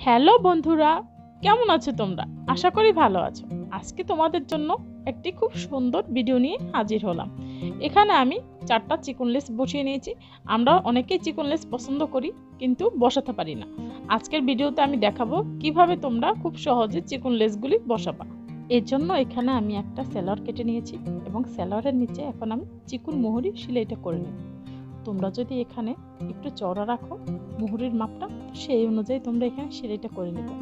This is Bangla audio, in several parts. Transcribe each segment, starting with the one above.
হ্যালো বন্ধুরা, কেমন আছো তোমরা? আশা করি ভালো আছো। আজকে তোমাদের জন্য একটি খুব সুন্দর ভিডিও নিয়ে হাজির হলাম। এখানে আমি চারটা চিকন লেস বসিয়ে নিয়েছি। আমরা অনেকেই চিকন লেস পছন্দ করি, কিন্তু বসাতে পারি না। আজকের ভিডিওতে আমি দেখাবো কীভাবে তোমরা খুব সহজে চিকন লেসগুলি বসাবা। এর জন্য এখানে আমি একটা স্যালোয়ার কেটে নিয়েছি এবং স্যালোয়ারের নিচে এখন আমি চিকুন মোহরি সেলাইটা করে নেব। তোমরা যদি এখানে একটু চড়া রাখো, মুহুরির মাপটা সেই অনুযায়ী তোমরা এখানে সেলাইটা করে নেবে।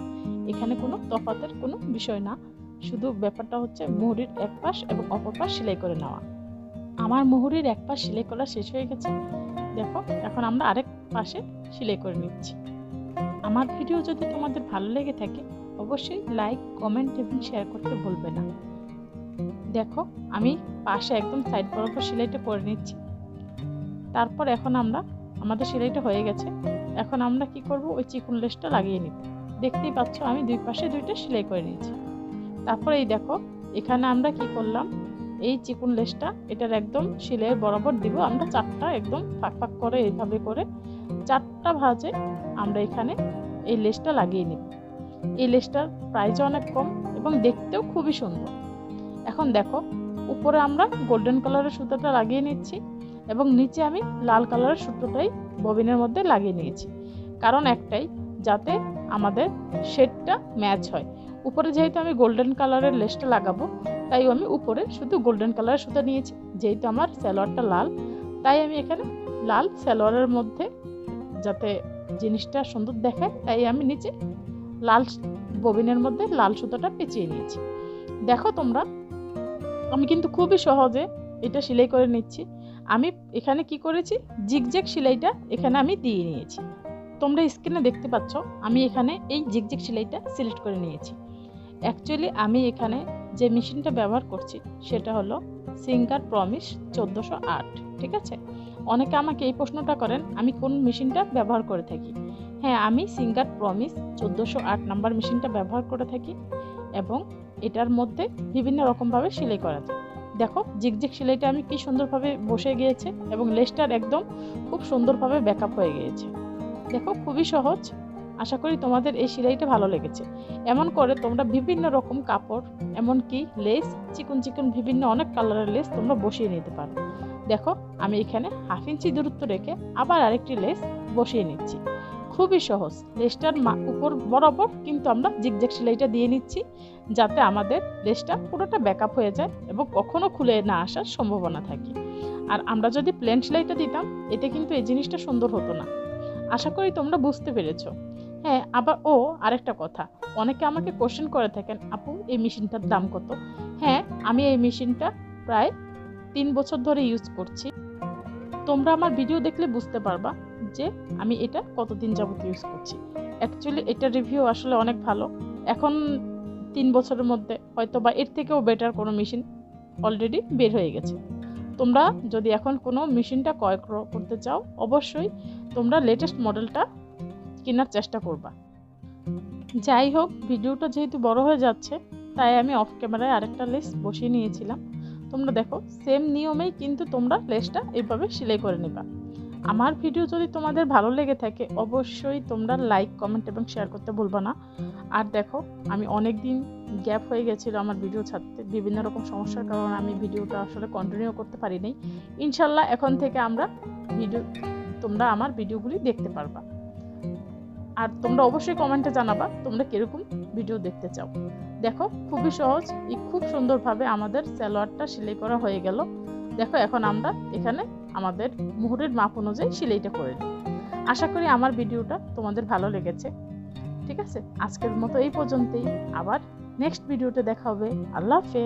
এখানে কোনো তফাতের কোনো বিষয় না, শুধু ব্যাপারটা হচ্ছে মুহুরির এক পাশ এবং অপর পাশ সেলাই করে নেওয়া। আমার মুহুরির এক পাশ সেলাই করা শেষ হয়ে গেছে। দেখো, এখন আমরা আরেক পাশে সেলাই করে নিচ্ছি। আমার ভিডিও যদি তোমাদের ভালো লেগে থাকে, অবশ্যই লাইক, কমেন্ট এবং শেয়ার করতে ভুলবে না। দেখো, আমি পাশে একদম সাইড বরাবর সেলাইটা করে নিচ্ছি। তারপর এখন আমরা, আমাদের সেলাইটা হয়ে গেছে। এখন আমরা কি করব? ওই চিকন লেসটা লাগিয়ে নিব। দেখতেই পাচ্ছ, আমি দুই পাশে দুইটা সেলাই করে নিয়েছি। তারপরে এই দেখো, এখানে আমরা কি করলাম? এই চিকন লেসটা, এটার একদম সেলাইয়ের বরাবর দিব। আমরা চারটা একদম ফাঁক ফাঁক করে এইভাবে করে চারটা ভাজে আমরা এখানে এই লেসটা লাগিয়ে নিব। এই লেসটার প্রাইসও অনেক কম এবং দেখতেও খুবই সুন্দর। এখন দেখো, উপরে আমরা গোল্ডেন কালারের সুতাটা লাগিয়ে নিচ্ছি। এবং নিচে আমি লাল কালারের সুতোটাই ববিনের মধ্যে লাগিয়ে নিয়েছি। কারণ একটাই, যাতে আমাদের শেডটা ম্যাচ হয়। উপরে যেহেতু আমি গোল্ডেন কালারের লেসটা লাগাবো, তাই আমি উপরে শুধু গোল্ডেন কালারের সুতো নিয়েছি। যেহেতু আমার সালোয়ারটা লাল, তাই আমি এখানে লাল সালোয়ারের মধ্যে যাতে জিনিসটা সুন্দর দেখায়, তাই আমি নিচে লাল ববিনের মধ্যে লাল সুতোটা পেঁচিয়ে নিয়েছি। দেখো তোমরা, আমি কিন্তু খুবই সহজে এটা সেলাই করে নিচ্ছি। আমি এখানে কি করেছি? জিগজ্যাগ সেলাইটা এখানে আমি দিয়ে নিয়েছি। তোমরা স্ক্রিনে দেখতে পাচ্ছ, আমি এখানে এই জিগজ্যাগ সেলাইটা সিলেক্ট করে নিয়েছি। অ্যাকচুয়ালি আমি এখানে যে মেশিনটা ব্যবহার করছি, সেটা হলো সিঙ্গার প্রমিস চোদ্দোশো আট, ঠিক আছে? অনেকে আমাকে এই প্রশ্নটা করেন, আমি কোন মেশিনটা ব্যবহার করে থাকি? হ্যাঁ আমি সিঙ্গার প্রমিস চোদ্দোশো আট নাম্বার মেশিনটা ব্যবহার করে থাকি এবং এটার মধ্যে বিভিন্ন রকমভাবে সেলাই করা যায়। দেখো জিগজিগ সেলাইটা আমি কি সুন্দরভাবে বসে গিয়েছে এবং লেসটার একদম খুব সুন্দরভাবে ব্যাকআপ হয়ে গিয়েছে। দেখো, খুবই সহজ। আশা করি তোমাদের এই সেলাইটা ভালো লেগেছে। এমন করে তোমরা বিভিন্ন রকম কাপড়, এমনকি লেস, চিকন চিকন বিভিন্ন অনেক কালারের লেস তোমরা বসিয়ে নিতে পারো। দেখো, আমি এখানে হাফ ইঞ্চি দূরত্ব রেখে আবার আরেকটি লেস বসিয়ে নিচ্ছি। খুবই সহজ। লেসটার উপর বরাবর কিন্তু আমরা জিগজ্যাগ সেলাইটা দিয়ে নিচ্ছি, যাতে আমাদের লেসটা পুরোটা ব্যাকআপ হয়ে যায় এবং কখনো খুলে না আসার সম্ভাবনা থাকে। আর আমরা যদি প্লেন সেলাইটা দিতাম, এতে কিন্তু এই জিনিসটা সুন্দর হতো না। আশা করি তোমরা বুঝতে পেরেছ। হ্যাঁ আবার ও আরেকটা কথা। অনেকে আমাকে কোশ্চেন করে থাকেন, আপু, এই মেশিনটার দাম কত? হ্যাঁ আমি এই মেশিনটা প্রায় তিন বছর ধরে ইউজ করছি। তোমরা আমার ভিডিও দেখলে বুঝতে পারবা যে আমি এটা কতদিন যাবত ইউজ করছি। অ্যাকচুয়ালি এটা রিভিউ আসলে অনেক ভালো। এখন তিন বছরের মধ্যে হয়তো বা এর থেকেও বেটার কোনো মেশিন অলরেডি বের হয়ে গেছে। তোমরা যদি এখন কোনো মেশিনটা ক্রয় করতে চাও, অবশ্যই তোমরা লেটেস্ট মডেলটা কেনার চেষ্টা করবা। যাই হোক ভিডিওটা যেহেতু বড় হয়ে যাচ্ছে, তাই আমি অফ ক্যামেরায় আরেকটা লেস বসিয়ে নিয়েছিলাম। তোমরা দেখো সেম নিয়মেই কিন্তু তোমরা লেসটা এইভাবে সেলাই করে নিবা। আমার ভিডিও যদি তোমাদের ভালো লেগে থাকে, অবশ্যই তোমরা লাইক কমেন্ট এবং শেয়ার করতে ভুলবা না। আর দেখো, আমি অনেক দিন গ্যাপ হয়ে গেছিল আমার ভিডিও ছাড়তে। বিভিন্ন রকম সমস্যার কারণে আমি ভিডিওটা আসলে কন্টিনিউ করতে পারিনি। ইনশাল্লাহ এখন থেকে আমরা ভিডিও তোমরা আমার ভিডিওগুলি দেখতে পারবা। আর তোমরা অবশ্যই কমেন্টে জানাবা, তোমরা কীরকম ভিডিও দেখতে চাও। দেখো, খুবই সহজ খুব সুন্দরভাবে আমাদের স্যালোয়ারটা সেলাই করা হয়ে গেল। দেখো, এখন আমরা এখানে আমাদের মুহুরের মাপ অনুযায়ী সেলাইটা করে নিই আশা করি আমার ভিডিওটা তোমাদের ভালো লেগেছে। ঠিক আছে? আজকের মতো এই পর্যন্তই। আবার নেক্সট ভিডিওতে দেখা হবে। আল্লাহ হাফেজ।